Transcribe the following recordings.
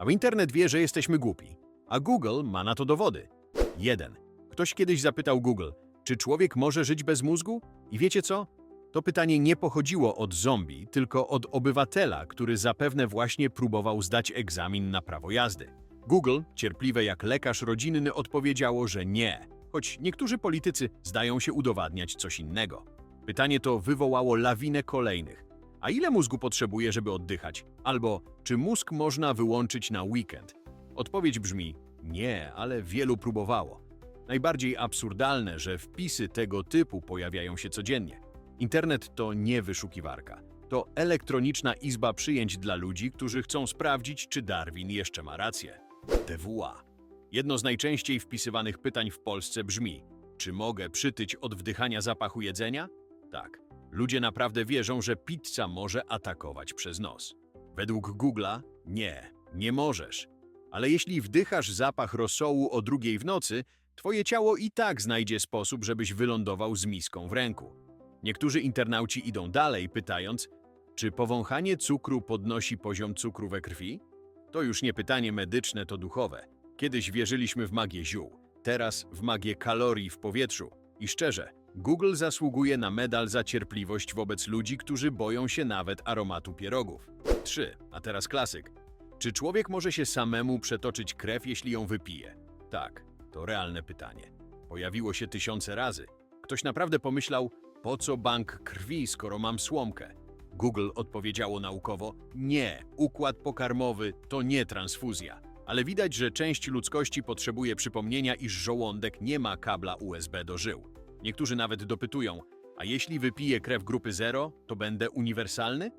A internet wie, że jesteśmy głupi. A Google ma na to dowody. 1. Ktoś kiedyś zapytał Google, czy człowiek może żyć bez mózgu? I wiecie co? To pytanie nie pochodziło od zombie, tylko od obywatela, który zapewne właśnie próbował zdać egzamin na prawo jazdy. Google, cierpliwe jak lekarz rodzinny, odpowiedziało, że nie, choć niektórzy politycy zdają się udowadniać coś innego. Pytanie to wywołało lawinę kolejnych. A ile mózgu potrzebuje, żeby oddychać? Albo czy mózg można wyłączyć na weekend? Odpowiedź brzmi nie, ale wielu próbowało. Najbardziej absurdalne, że wpisy tego typu pojawiają się codziennie. Internet to nie wyszukiwarka. To elektroniczna izba przyjęć dla ludzi, którzy chcą sprawdzić, czy Darwin jeszcze ma rację. DWA. Jedno z najczęściej wpisywanych pytań w Polsce brzmi: Czy mogę przytyć od wdychania zapachu jedzenia? Tak. Ludzie naprawdę wierzą, że pizza może atakować przez nos. Według Google'a nie, nie możesz. Ale jeśli wdychasz zapach rosołu o drugiej w nocy, twoje ciało i tak znajdzie sposób, żebyś wylądował z miską w ręku. Niektórzy internauci idą dalej, pytając, czy powąchanie cukru podnosi poziom cukru we krwi? To już nie pytanie medyczne, to duchowe. Kiedyś wierzyliśmy w magię ziół, teraz w magię kalorii w powietrzu. I szczerze, Google zasługuje na medal za cierpliwość wobec ludzi, którzy boją się nawet aromatu pierogów. 3. A teraz klasyk. Czy człowiek może się samemu przetoczyć krew, jeśli ją wypije? Tak, to realne pytanie. Pojawiło się tysiące razy. Ktoś naprawdę pomyślał, po co bank krwi, skoro mam słomkę? Google odpowiedziało naukowo: Nie, układ pokarmowy to nie transfuzja. Ale widać, że część ludzkości potrzebuje przypomnienia, iż żołądek nie ma kabla USB do żył. Niektórzy nawet dopytują: A jeśli wypiję krew grupy 0, to będę uniwersalny?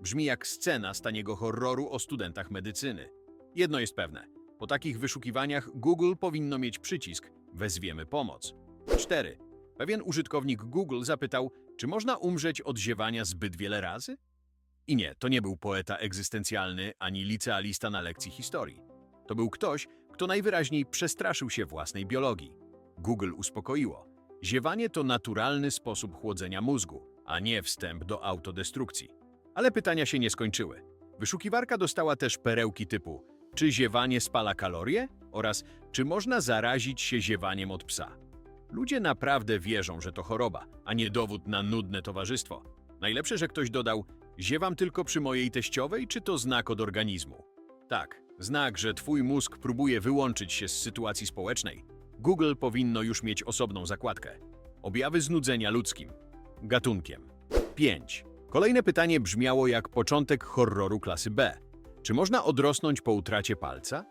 Brzmi jak scena z taniego horroru o studentach medycyny. Jedno jest pewne: po takich wyszukiwaniach Google powinno mieć przycisk Wezwiemy pomoc. 4. Pewien użytkownik Google zapytał, czy można umrzeć od ziewania zbyt wiele razy? I nie, to nie był poeta egzystencjalny ani licealista na lekcji historii. To był ktoś, kto najwyraźniej przestraszył się własnej biologii. Google uspokoiło. Ziewanie to naturalny sposób chłodzenia mózgu, a nie wstęp do autodestrukcji. Ale pytania się nie skończyły. Wyszukiwarka dostała też perełki typu czy ziewanie spala kalorie? oraz czy można zarazić się ziewaniem od psa. Ludzie naprawdę wierzą, że to choroba, a nie dowód na nudne towarzystwo. Najlepsze, że ktoś dodał, ziewam tylko przy mojej teściowej, czy to znak od organizmu? Tak, znak, że twój mózg próbuje wyłączyć się z sytuacji społecznej. Google powinno już mieć osobną zakładkę. Objawy znudzenia ludzkim. Gatunkiem. 5. Kolejne pytanie brzmiało jak początek horroru klasy B. Czy można odrosnąć po utracie palca?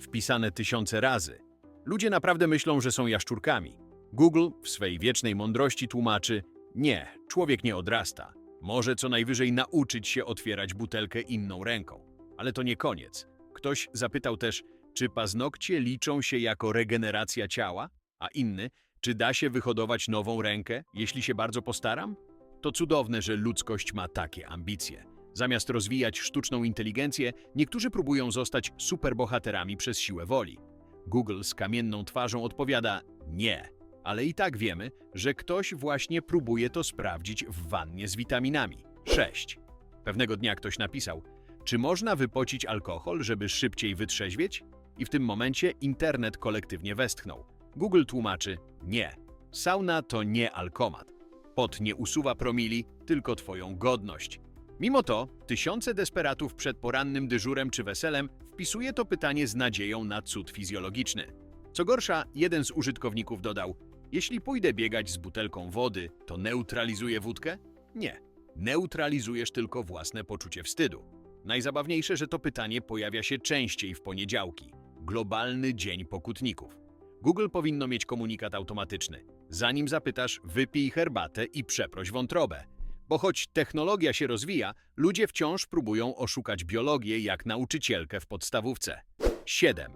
Wpisane tysiące razy. Ludzie naprawdę myślą, że są jaszczurkami. Google w swej wiecznej mądrości tłumaczy: Nie, człowiek nie odrasta. Może co najwyżej nauczyć się otwierać butelkę inną ręką. Ale to nie koniec. Ktoś zapytał też, czy paznokcie liczą się jako regeneracja ciała, a inny, czy da się wyhodować nową rękę, jeśli się bardzo postaram? To cudowne, że ludzkość ma takie ambicje. Zamiast rozwijać sztuczną inteligencję, niektórzy próbują zostać superbohaterami przez siłę woli. Google z kamienną twarzą odpowiada nie, ale i tak wiemy, że ktoś właśnie próbuje to sprawdzić w wannie z witaminami. 6. Pewnego dnia ktoś napisał, czy można wypocić alkohol, żeby szybciej wytrzeźwieć? I w tym momencie internet kolektywnie westchnął. Google tłumaczy, nie, sauna to nie alkomat. Pot nie usuwa promili, tylko twoją godność. Mimo to, tysiące desperatów przed porannym dyżurem czy weselem wpisuje to pytanie z nadzieją na cud fizjologiczny. Co gorsza, jeden z użytkowników dodał: Jeśli pójdę biegać z butelką wody, to neutralizuję wódkę? Nie. Neutralizujesz tylko własne poczucie wstydu. Najzabawniejsze, że to pytanie pojawia się częściej w poniedziałki globalny dzień pokutników. Google powinno mieć komunikat automatyczny. Zanim zapytasz, wypij herbatę i przeproś wątrobę. Bo choć technologia się rozwija, ludzie wciąż próbują oszukać biologię jak nauczycielkę w podstawówce. 7.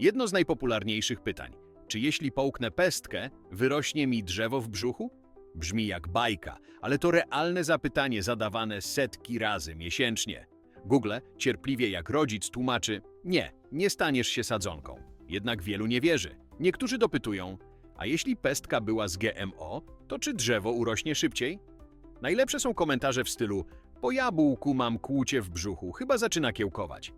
Jedno z najpopularniejszych pytań. Czy jeśli połknę pestkę, wyrośnie mi drzewo w brzuchu? Brzmi jak bajka, ale to realne zapytanie zadawane setki razy miesięcznie. Google, cierpliwie jak rodzic, tłumaczy: Nie, nie staniesz się sadzonką. Jednak wielu nie wierzy. Niektórzy dopytują: A jeśli pestka była z GMO, to czy drzewo urośnie szybciej? Najlepsze są komentarze w stylu: Po jabłku mam kłucie w brzuchu, chyba zaczyna kiełkować.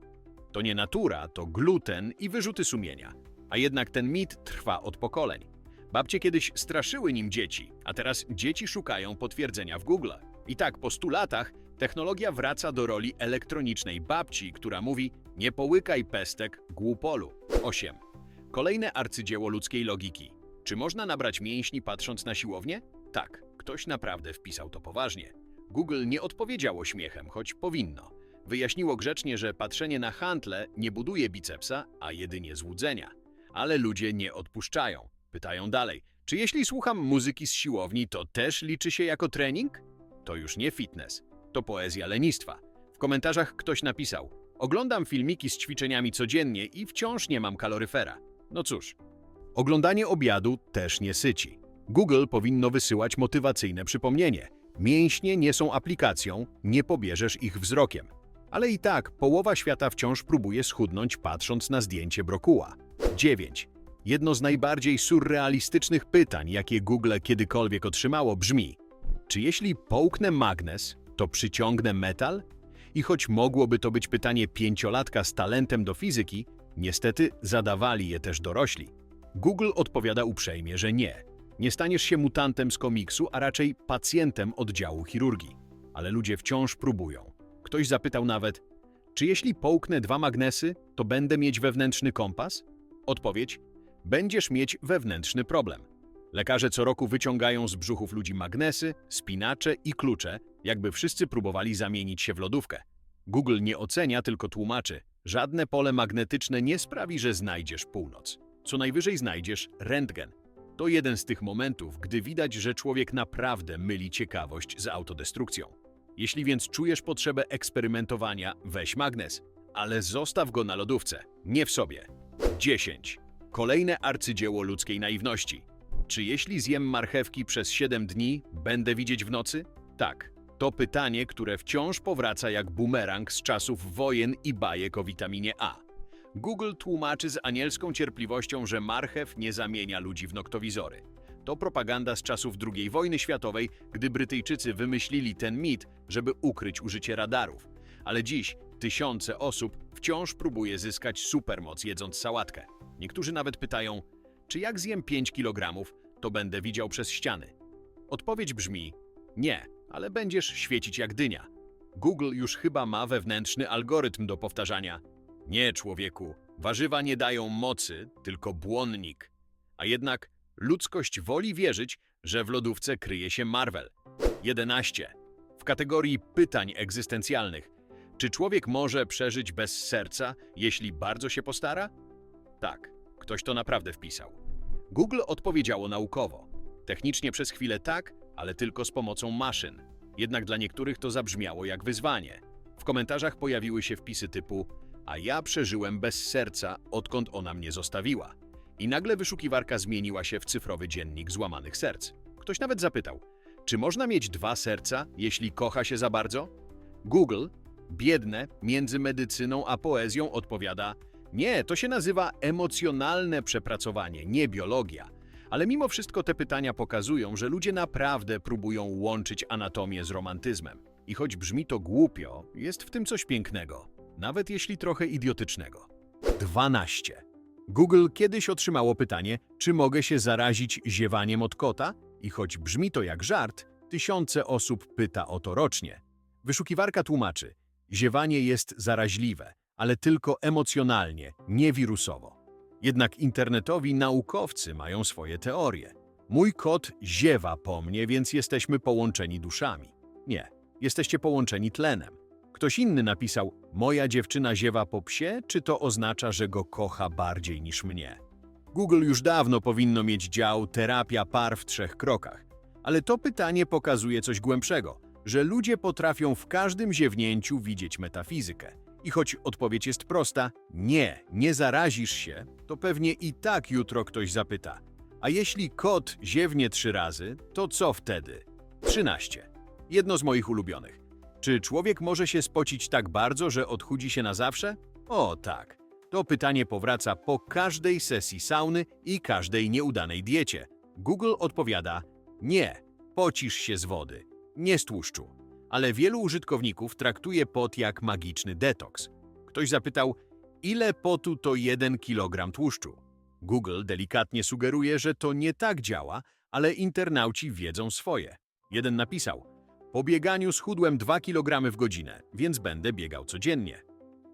To nie natura, to gluten i wyrzuty sumienia. A jednak ten mit trwa od pokoleń. Babcie kiedyś straszyły nim dzieci, a teraz dzieci szukają potwierdzenia w Google. I tak po stu latach technologia wraca do roli elektronicznej babci, która mówi nie połykaj pestek głupolu. 8. Kolejne arcydzieło ludzkiej logiki. Czy można nabrać mięśni patrząc na siłownię? Tak, ktoś naprawdę wpisał to poważnie. Google nie odpowiedziało śmiechem, choć powinno. Wyjaśniło grzecznie, że patrzenie na hantle nie buduje bicepsa, a jedynie złudzenia. Ale ludzie nie odpuszczają. Pytają dalej, czy jeśli słucham muzyki z siłowni, to też liczy się jako trening? To już nie fitness, to poezja lenistwa. W komentarzach ktoś napisał, oglądam filmiki z ćwiczeniami codziennie i wciąż nie mam kaloryfera. No cóż, oglądanie obiadu też nie syci. Google powinno wysyłać motywacyjne przypomnienie. Mięśnie nie są aplikacją, nie pobierzesz ich wzrokiem. Ale i tak połowa świata wciąż próbuje schudnąć patrząc na zdjęcie brokuła. 9. Jedno z najbardziej surrealistycznych pytań, jakie Google kiedykolwiek otrzymało, brzmi: Czy jeśli połknę magnes, to przyciągnę metal? I choć mogłoby to być pytanie pięciolatka z talentem do fizyki, niestety zadawali je też dorośli. Google odpowiada uprzejmie, że nie. Nie staniesz się mutantem z komiksu, a raczej pacjentem oddziału chirurgii. Ale ludzie wciąż próbują. Ktoś zapytał nawet, czy jeśli połknę dwa magnesy, to będę mieć wewnętrzny kompas? Odpowiedź, będziesz mieć wewnętrzny problem. Lekarze co roku wyciągają z brzuchów ludzi magnesy, spinacze i klucze, jakby wszyscy próbowali zamienić się w lodówkę. Google nie ocenia, tylko tłumaczy. Żadne pole magnetyczne nie sprawi, że znajdziesz północ. Co najwyżej znajdziesz rentgen. To jeden z tych momentów, gdy widać, że człowiek naprawdę myli ciekawość z autodestrukcją. Jeśli więc czujesz potrzebę eksperymentowania, weź magnes, ale zostaw go na lodówce, nie w sobie. 10. Kolejne arcydzieło ludzkiej naiwności. Czy jeśli zjem marchewki przez 7 dni, będę widzieć w nocy? Tak. To pytanie, które wciąż powraca jak bumerang z czasów wojen i bajek o witaminie A. Google tłumaczy z anielską cierpliwością, że marchew nie zamienia ludzi w noktowizory. To propaganda z czasów II wojny światowej, gdy Brytyjczycy wymyślili ten mit, żeby ukryć użycie radarów. Ale dziś tysiące osób wciąż próbuje zyskać supermoc jedząc sałatkę. Niektórzy nawet pytają, czy jak zjem 5 kg, to będę widział przez ściany. Odpowiedź brzmi, nie, ale będziesz świecić jak dynia. Google już chyba ma wewnętrzny algorytm do powtarzania. Nie, człowieku, warzywa nie dają mocy, tylko błonnik. A jednak ludzkość woli wierzyć, że w lodówce kryje się Marvel. 11. W kategorii pytań egzystencjalnych. Czy człowiek może przeżyć bez serca, jeśli bardzo się postara? Tak, ktoś to naprawdę wpisał. Google odpowiedziało naukowo. Technicznie przez chwilę tak, ale tylko z pomocą maszyn. Jednak dla niektórych to zabrzmiało jak wyzwanie. W komentarzach pojawiły się wpisy typu a ja przeżyłem bez serca, odkąd ona mnie zostawiła. I nagle wyszukiwarka zmieniła się w cyfrowy dziennik złamanych serc. Ktoś nawet zapytał, czy można mieć dwa serca, jeśli kocha się za bardzo? Google, biedne, między medycyną a poezją odpowiada, nie, to się nazywa emocjonalne przepracowanie, nie biologia. Ale mimo wszystko te pytania pokazują, że ludzie naprawdę próbują łączyć anatomię z romantyzmem. I choć brzmi to głupio, jest w tym coś pięknego, nawet jeśli trochę idiotycznego. 12. Google kiedyś otrzymało pytanie, czy mogę się zarazić ziewaniem od kota? I choć brzmi to jak żart, tysiące osób pyta o to rocznie. Wyszukiwarka tłumaczy, ziewanie jest zaraźliwe, ale tylko emocjonalnie, nie wirusowo. Jednak internetowi naukowcy mają swoje teorie. Mój kot ziewa po mnie, więc jesteśmy połączeni duszami. Nie, jesteście połączeni tlenem. Ktoś inny napisał, moja dziewczyna ziewa po psie, czy to oznacza, że go kocha bardziej niż mnie? Google już dawno powinno mieć dział terapia par w trzech krokach. Ale to pytanie pokazuje coś głębszego, że ludzie potrafią w każdym ziewnięciu widzieć metafizykę. I choć odpowiedź jest prosta, nie, nie zarazisz się, to pewnie i tak jutro ktoś zapyta. A jeśli kot ziewnie trzy razy, to co wtedy? 13. Jedno z moich ulubionych. Czy człowiek może się spocić tak bardzo, że odchudzi się na zawsze? O tak. To pytanie powraca po każdej sesji sauny i każdej nieudanej diecie. Google odpowiada: Nie, pocisz się z wody, nie z tłuszczu. Ale wielu użytkowników traktuje pot jak magiczny detoks. Ktoś zapytał: Ile potu to 1 kg tłuszczu? Google delikatnie sugeruje, że to nie tak działa, ale internauci wiedzą swoje. Jeden napisał: Po bieganiu schudłem 2 kg w godzinę, więc będę biegał codziennie.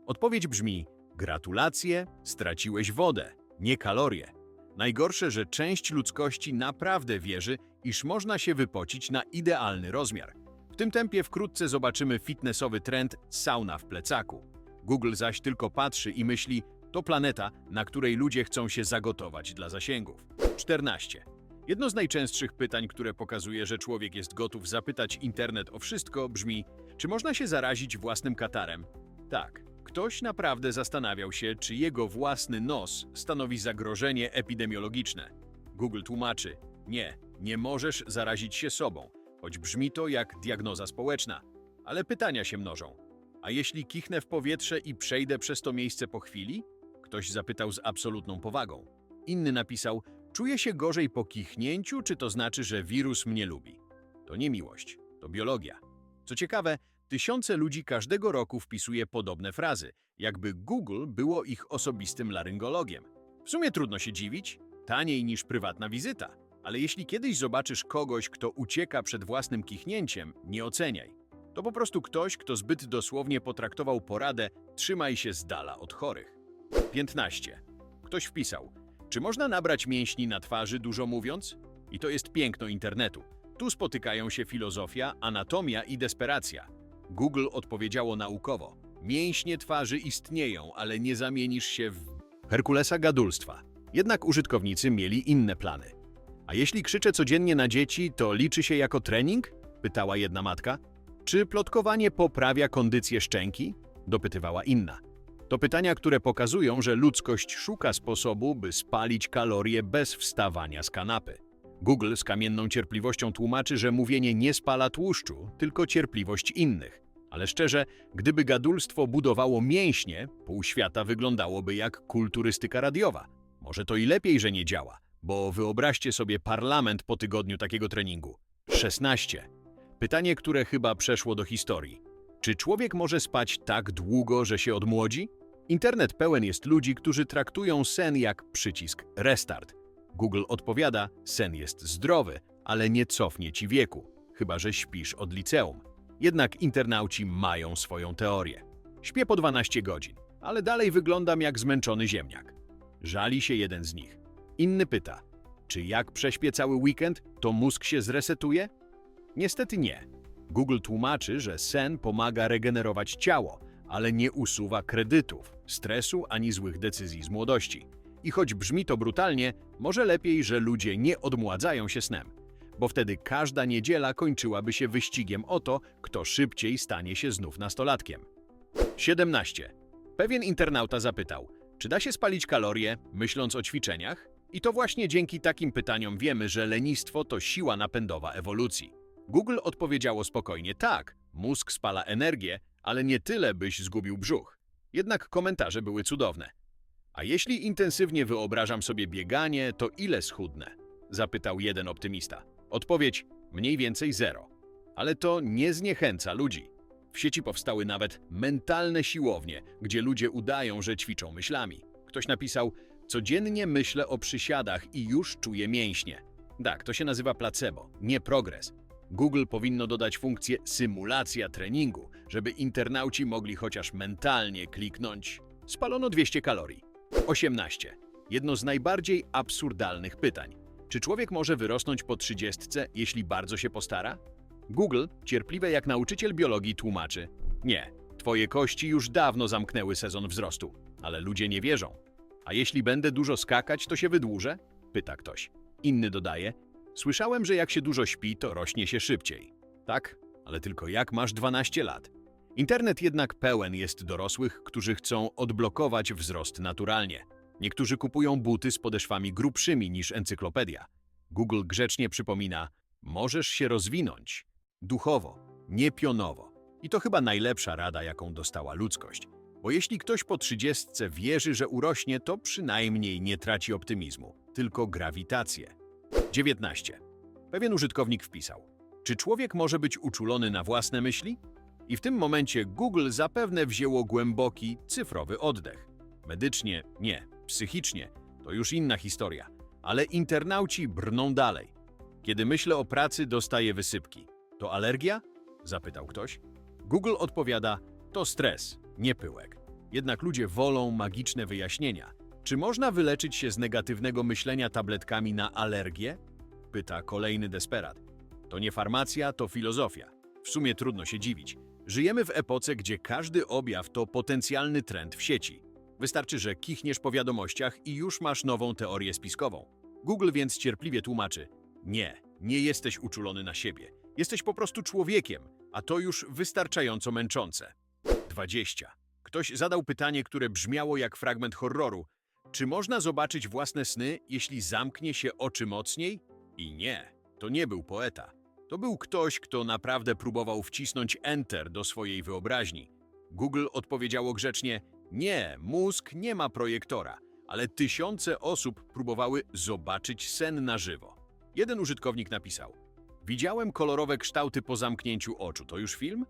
Odpowiedź brzmi: Gratulacje, straciłeś wodę, nie kalorie. Najgorsze, że część ludzkości naprawdę wierzy, iż można się wypocić na idealny rozmiar. W tym tempie wkrótce zobaczymy fitnessowy trend sauna w plecaku. Google zaś tylko patrzy i myśli, to planeta, na której ludzie chcą się zagotować dla zasięgów. 14. Jedno z najczęstszych pytań, które pokazuje, że człowiek jest gotów zapytać internet o wszystko, brzmi: czy można się zarazić własnym katarem? Tak. Ktoś naprawdę zastanawiał się, czy jego własny nos stanowi zagrożenie epidemiologiczne. Google tłumaczy: Nie, nie możesz zarazić się sobą, choć brzmi to jak diagnoza społeczna. Ale pytania się mnożą. A jeśli kichnę w powietrze i przejdę przez to miejsce po chwili? Ktoś zapytał z absolutną powagą. Inny napisał: Czuję się gorzej po kichnięciu, czy to znaczy, że wirus mnie lubi? To nie miłość, to biologia. Co ciekawe, tysiące ludzi każdego roku wpisuje podobne frazy, jakby Google było ich osobistym laryngologiem. W sumie trudno się dziwić, taniej niż prywatna wizyta. Ale jeśli kiedyś zobaczysz kogoś, kto ucieka przed własnym kichnięciem, nie oceniaj. To po prostu ktoś, kto zbyt dosłownie potraktował poradę trzymaj się z dala od chorych. 15. Ktoś wpisał, czy można nabrać mięśni na twarzy, dużo mówiąc? I to jest piękno internetu. Tu spotykają się filozofia, anatomia i desperacja. Google odpowiedziało naukowo. Mięśnie twarzy istnieją, ale nie zamienisz się w Herkulesa gadulstwa. Jednak użytkownicy mieli inne plany. A jeśli krzyczę codziennie na dzieci, to liczy się jako trening? Pytała jedna matka. Czy plotkowanie poprawia kondycję szczęki? Dopytywała inna. To pytania, które pokazują, że ludzkość szuka sposobu, by spalić kalorie bez wstawania z kanapy. Google z kamienną cierpliwością tłumaczy, że mówienie nie spala tłuszczu, tylko cierpliwość innych. Ale szczerze, gdyby gadulstwo budowało mięśnie, pół świata wyglądałoby jak kulturystyka radiowa. Może to i lepiej, że nie działa, bo wyobraźcie sobie parlament po tygodniu takiego treningu. 16. Pytanie, które chyba przeszło do historii. Czy człowiek może spać tak długo, że się odmłodzi? Internet pełen jest ludzi, którzy traktują sen jak przycisk restart. Google odpowiada, sen jest zdrowy, ale nie cofnie ci wieku, chyba że śpisz od liceum. Jednak internauci mają swoją teorię. Śpię po 12 godzin, ale dalej wyglądam jak zmęczony ziemniak. Żali się jeden z nich. Inny pyta, czy jak prześpię cały weekend, to mózg się zresetuje? Niestety nie. Google tłumaczy, że sen pomaga regenerować ciało, ale nie usuwa kredytów, stresu ani złych decyzji z młodości. I choć brzmi to brutalnie, może lepiej, że ludzie nie odmładzają się snem, bo wtedy każda niedziela kończyłaby się wyścigiem o to, kto szybciej stanie się znów nastolatkiem. 17. Pewien internauta zapytał, czy da się spalić kalorie, myśląc o ćwiczeniach? I to właśnie dzięki takim pytaniom wiemy, że lenistwo to siła napędowa ewolucji. Google odpowiedziało spokojnie tak, mózg spala energię, ale nie tyle, byś zgubił brzuch. Jednak komentarze były cudowne. A jeśli intensywnie wyobrażam sobie bieganie, to ile schudnę? Zapytał jeden optymista. Odpowiedź mniej więcej zero. Ale to nie zniechęca ludzi. W sieci powstały nawet mentalne siłownie, gdzie ludzie udają, że ćwiczą myślami. Ktoś napisał, codziennie myślę o przysiadach i już czuję mięśnie. Tak, to się nazywa placebo, nie progres. Google powinno dodać funkcję symulacja treningu, żeby internauci mogli chociaż mentalnie kliknąć. Spalono 200 kalorii. 18. Jedno z najbardziej absurdalnych pytań. Czy człowiek może wyrosnąć po 30, jeśli bardzo się postara? Google, cierpliwe jak nauczyciel biologii, tłumaczy: Nie, twoje kości już dawno zamknęły sezon wzrostu, ale ludzie nie wierzą. A jeśli będę dużo skakać, to się wydłużę? Pyta ktoś. Inny dodaje: Słyszałem, że jak się dużo śpi, to rośnie się szybciej. Tak, ale tylko jak masz 12 lat. Internet jednak pełen jest dorosłych, którzy chcą odblokować wzrost naturalnie. Niektórzy kupują buty z podeszwami grubszymi niż encyklopedia. Google grzecznie przypomina: możesz się rozwinąć duchowo, nie pionowo. I to chyba najlepsza rada, jaką dostała ludzkość. Bo jeśli ktoś po trzydziestce wierzy, że urośnie, to przynajmniej nie traci optymizmu, tylko grawitację. 19. Pewien użytkownik wpisał: Czy człowiek może być uczulony na własne myśli? I w tym momencie Google zapewne wzięło głęboki, cyfrowy oddech. Medycznie nie, psychicznie to już inna historia, ale internauci brną dalej. Kiedy myślę o pracy, dostaję wysypki. To alergia? Zapytał ktoś. Google odpowiada: To stres, nie pyłek. Jednak ludzie wolą magiczne wyjaśnienia. Czy można wyleczyć się z negatywnego myślenia tabletkami na alergię? Pyta kolejny desperat. To nie farmacja, to filozofia. W sumie trudno się dziwić. Żyjemy w epoce, gdzie każdy objaw to potencjalny trend w sieci. Wystarczy, że kichniesz po wiadomościach i już masz nową teorię spiskową. Google więc cierpliwie tłumaczy: Nie, nie jesteś uczulony na siebie. Jesteś po prostu człowiekiem, a to już wystarczająco męczące. 20. Ktoś zadał pytanie, które brzmiało jak fragment horroru. Czy można zobaczyć własne sny, jeśli zamknie się oczy mocniej? I nie, to nie był poeta. To był ktoś, kto naprawdę próbował wcisnąć Enter do swojej wyobraźni. Google odpowiedziało grzecznie: Nie, mózg nie ma projektora, ale tysiące osób próbowały zobaczyć sen na żywo. Jeden użytkownik napisał: Widziałem kolorowe kształty po zamknięciu oczu. To już film?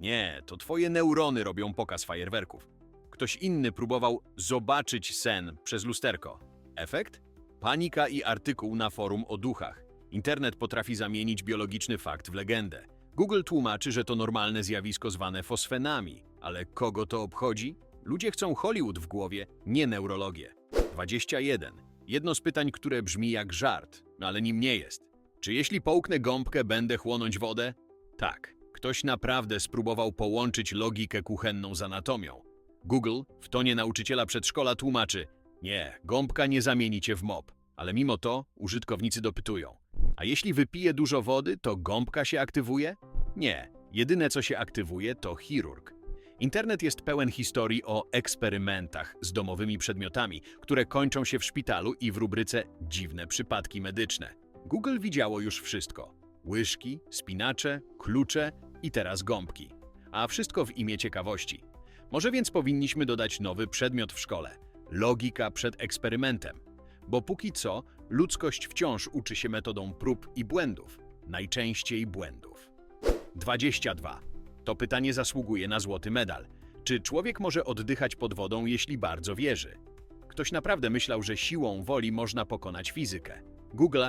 Nie, to twoje neurony robią pokaz fajerwerków. Ktoś inny próbował zobaczyć sen przez lusterko. Efekt? Panika i artykuł na forum o duchach. Internet potrafi zamienić biologiczny fakt w legendę. Google tłumaczy, że to normalne zjawisko zwane fosfenami, ale kogo to obchodzi? Ludzie chcą Hollywood w głowie, nie neurologię. 21. Jedno z pytań, które brzmi jak żart, ale nim nie jest. Czy jeśli połknę gąbkę, będę chłonąć wodę? Tak. Ktoś naprawdę spróbował połączyć logikę kuchenną z anatomią. Google w tonie nauczyciela przedszkola tłumaczy: Nie, gąbka nie zamieni cię w mop. Ale mimo to użytkownicy dopytują: A jeśli wypiję dużo wody, to gąbka się aktywuje? Nie. Jedyne co się aktywuje to chirurg. Internet jest pełen historii o eksperymentach z domowymi przedmiotami, które kończą się w szpitalu i w rubryce Dziwne przypadki medyczne. Google widziało już wszystko: łyżki, spinacze, klucze i teraz gąbki. A wszystko w imię ciekawości. Może więc powinniśmy dodać nowy przedmiot w szkole logika przed eksperymentem. Bo póki co ludzkość wciąż uczy się metodą prób i błędów, najczęściej błędów. 22. To pytanie zasługuje na złoty medal. Czy człowiek może oddychać pod wodą, jeśli bardzo wierzy? Ktoś naprawdę myślał, że siłą woli można pokonać fizykę. Google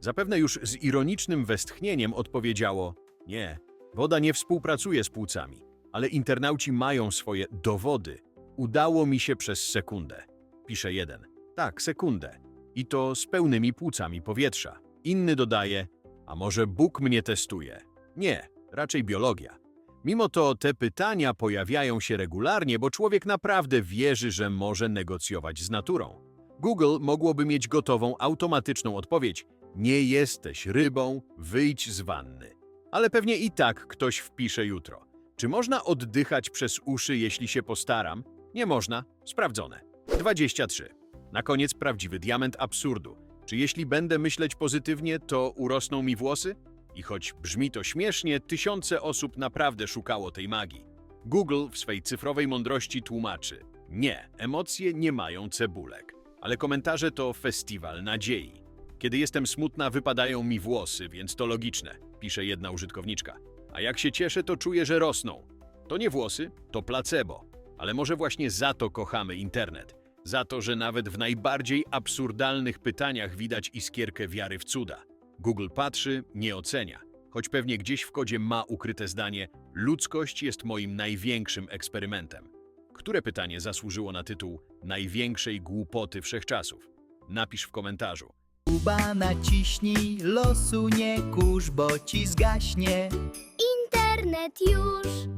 zapewne już z ironicznym westchnieniem odpowiedziało: Nie, woda nie współpracuje z płucami, ale internauci mają swoje dowody. Udało mi się przez sekundę. Pisze jeden. Tak, sekundę. I to z pełnymi płucami powietrza. Inny dodaje: A może Bóg mnie testuje? Nie, raczej biologia. Mimo to te pytania pojawiają się regularnie, bo człowiek naprawdę wierzy, że może negocjować z naturą. Google mogłoby mieć gotową automatyczną odpowiedź: Nie jesteś rybą, wyjdź z wanny. Ale pewnie i tak ktoś wpisze jutro. Czy można oddychać przez uszy, jeśli się postaram? Nie można. Sprawdzone. 23. Na koniec prawdziwy diament absurdu. Czy jeśli będę myśleć pozytywnie, to urosną mi włosy? I choć brzmi to śmiesznie, tysiące osób naprawdę szukało tej magii. Google w swej cyfrowej mądrości tłumaczy: Nie, emocje nie mają cebulek, ale komentarze to festiwal nadziei. Kiedy jestem smutna, wypadają mi włosy, więc to logiczne, pisze jedna użytkowniczka. A jak się cieszę, to czuję, że rosną. To nie włosy, to placebo. Ale może właśnie za to kochamy internet. Za to, że nawet w najbardziej absurdalnych pytaniach widać iskierkę wiary w cuda. Google patrzy, nie ocenia. Choć pewnie gdzieś w kodzie ma ukryte zdanie: Ludzkość jest moim największym eksperymentem. Które pytanie zasłużyło na tytuł Największej głupoty wszechczasów? Napisz w komentarzu. Kuba naciśnij, losu nie kurz, bo ci zgaśnie. Internet już